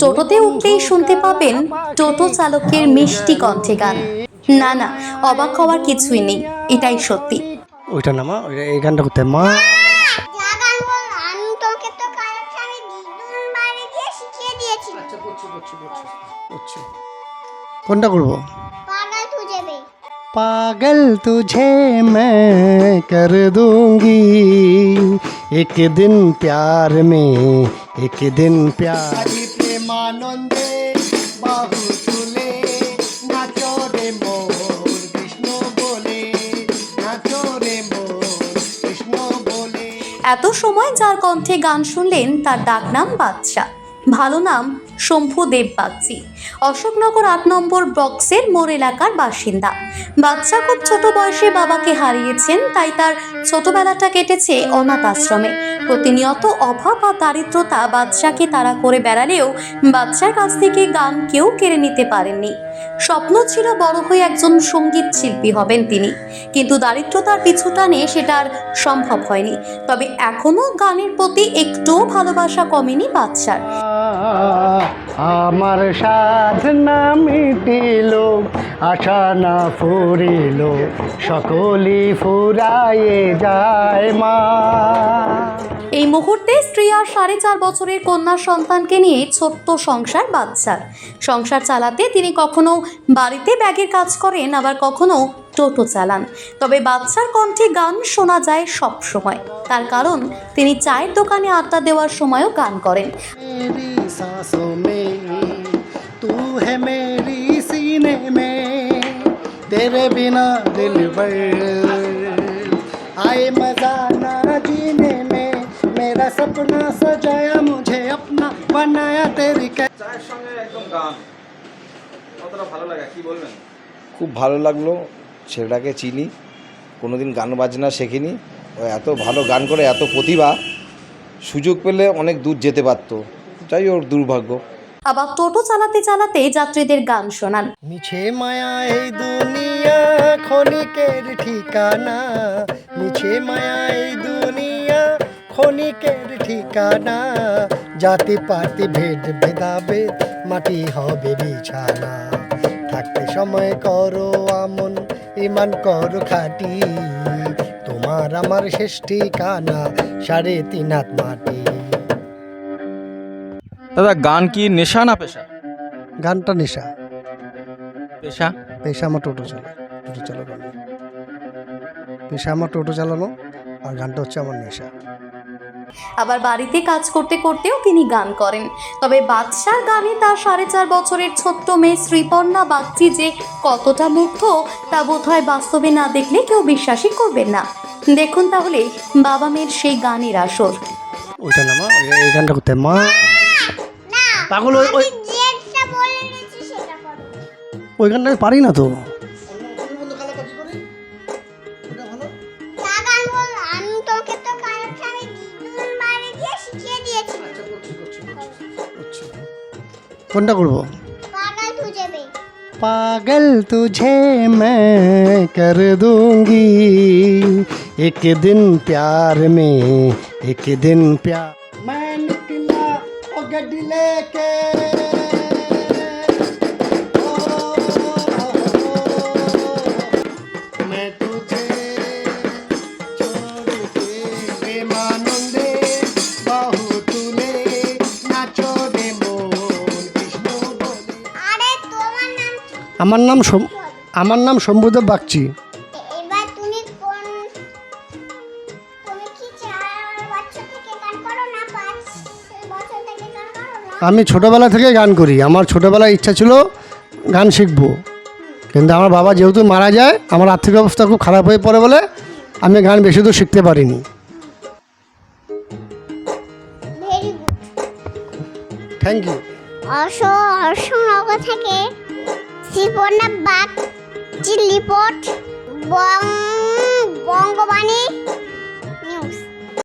টোটোতে উঠলেই শুনতে পাবেন টোটো চালকের মিষ্টি কণ্ঠে গান না না অবাক হওয়ার কিছুই নেই এটাই সত্যি ওইটা না মা ওইটা এই গানটা করতে মা যা গান বল আমি তোকে তো কালকে আমি দিদুন বাড়ি গিয়ে শিখিয়ে দিয়েছি কোনটা করবো পাগল তু যাবে पागल तुझे मैं कर दूंगी एक दिन प्यार में एक दिन प्यार প্রেমানন্দে বাহু তুলে নাচো রে মোর কৃষ্ণ বলে, নাচো রে মোর কৃষ্ণ বলে। এত সময় যার কণ্ঠে গান শুনলেন তার ডাকনাম বাচ্চা ভালো নাম শম্ভু দেব বাগচি অশোকনগর আট নম্বর বক্সের মোড় এলাকার বাসিন্দা। বাচ্চা খুব ছোট বয়সে বাবাকে হারিয়েছেন, তাই তার ছোটবেলাটা কেটেছে অনাথ আশ্রমে। প্রতিনিয়ত অভাব আর দারিদ্রতা বাচ্চাকে তাড়া করে বেড়ালেও বাচ্চার কাছ থেকে গান কেউ কেড়ে নিতে পারেননি। স্বপ্ন ছিল বড় হয়ে একজন সংগীত শিল্পী হবেন তিনি। কিন্তু দারিদ্রতার পিছু টানে সেটা আর সম্ভব হয়নি। তবে এখনও গানের প্রতি একটুও ভালোবাসা কমেনি বাচ্চার। আমার সাধ না মিটিল, আশা না ফুরিল সকলি ফুরায়ে যায় মা। এই মুহূর্তে স্ত্রী আর সাড়ে চার বছরের কন্যা সন্তানকে নিয়ে ছোট্ট সংসার বাচ্চার। সংসার চালাতে তিনি কখনো বাড়িতে ব্যাগের কাজ করেন, আবার কখনো টোটো চালান তবে বাচ্চার কণ্ঠে গান শোনা যায় সব সময় তার কারণ তিনি চায়ের দোকানে আড্ডা দেওয়ার সময়ও গান করেন मेरी सांसों में तू है मेरी सीने में तेरे बिना दिल भर आए मजा ना जीने में मेरा सपना सजाया मुझे अपना बनाया तेरी कै চায়ের সঙ্গে একদম গান কতটা ভালো লাগে কি বলবেন খুব ভালো লাগলো ছেলেটাকে চিনি কোনোদিন গান বাজনা শেখিনি ও এত ভালো গান করে এত প্রতিভা সুযোগ পেলে অনেক দূর যেতে পারতো। যাই ওর দুর্ভাগ্য। আবার টোটো চালাতে চালাতে যাত্রীদের গান শোনান। মিছে মায়া এই দুনিয়া ক্ষণিকের ঠিকানা মিছে মায়া এই দুনিয়া ক্ষণিকের ঠিকানা জাতি পাতি ভেদ ভেদাভেদ মাটি হবে বিছানা। থাকতে সময় করো আমন ইমান করো খাটি। তোমার আমার শেষ ঠিকানা সাড়ে তিন হাত মাটি। দাদা গান কি নেশা না পেশা? গানটা নেশা। পেশা? পেশা আমার টোটো চালা টোটো চালানো। পেশা আমার টোটো চালানো আর গানটা হচ্ছে আমার নেশা। আবার বাড়িতে কাজ করতে করতেও তিনি গান করেন। তবে বাদশার গানে তার সাড়ে চার বছরের ছোট্ট মেয়ে শ্রীপর্ণা বাগচি যে কতটা মুগ্ধ তা বোধহয় বাস্তবে না দেখলে কেউ বিশ্বাসই করবেন না। দেখুন তাহলে বাবা মেয়ের সেই গানের আসর। ওইটা না মা ওই- এই গানটা করতে মা! পাগল ওই- ওই যেটা বলে দিয়েছি সেটা করো। ওই গানটা পারি না তো। কোনটা করবো পাগল তু যাবে पागल तुझे मैं कर दूंगी एक दिन प्यार में एक दिन प्यार मैं निकला ओ गड्डी लेके আমার নাম আমার নাম শম্ভুদেব বাগচি। আমি ছোটোবেলা থেকে গান করি। আমার ছোটোবেলায় ইচ্ছা ছিল গান শিখব। কিন্তু আমার বাবা যেহেতু মারা যায় আমার আর্থিক অবস্থা খুব খারাপ হয়ে পড়ে বলে আমি গান বেশি দূর শিখতে পারিনি। থ্যাংক ইউ অশ অশোকনগর থেকে শ্রীপর্ণা বাগ চিল্লিপট বঙ্গবাণী